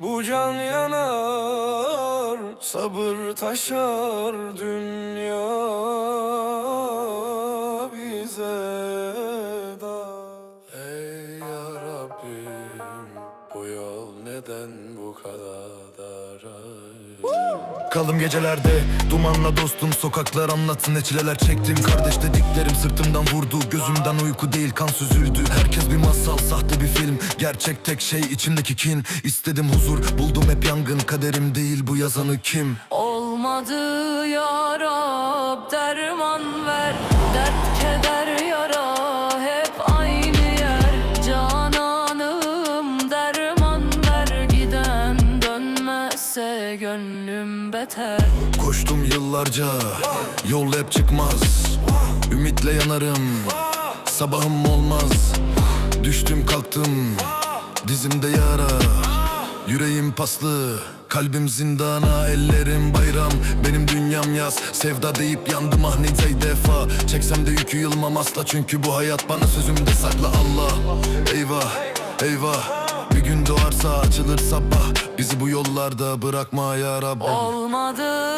Bu can yanar, sabır taşar dünya neden bu kadar dar Kalım gecelerde Dumanla dostum. Sokaklar anlatsın ne çileler çektim. Kardeş dediklerim sırtımdan vurdu. Gözümden uyku değil kan süzüldü. Herkes bir masal sahte bir film. Gerçek tek şey içimdeki kin. İstedim huzur buldum hep yangın. Kaderim değil bu yazanı kim? Olmadı ya beter. Koştum yıllarca Yol hep çıkmaz. Ümitle yanarım Sabahım olmaz. Düştüm kalktım Dizimde yara. Yüreğim paslı Kalbim zindana ellerim bayram. Benim dünyam yaz Sevda deyip yandım ah nice defa. Çeksem de yükü yılmam asla Çünkü bu hayat bana sözümde sakla. Allah Eyvah eyvah Bir gün doğarsa açılır sabah. Bizi bu yollarda bırakma ya Rabbim. Olmadı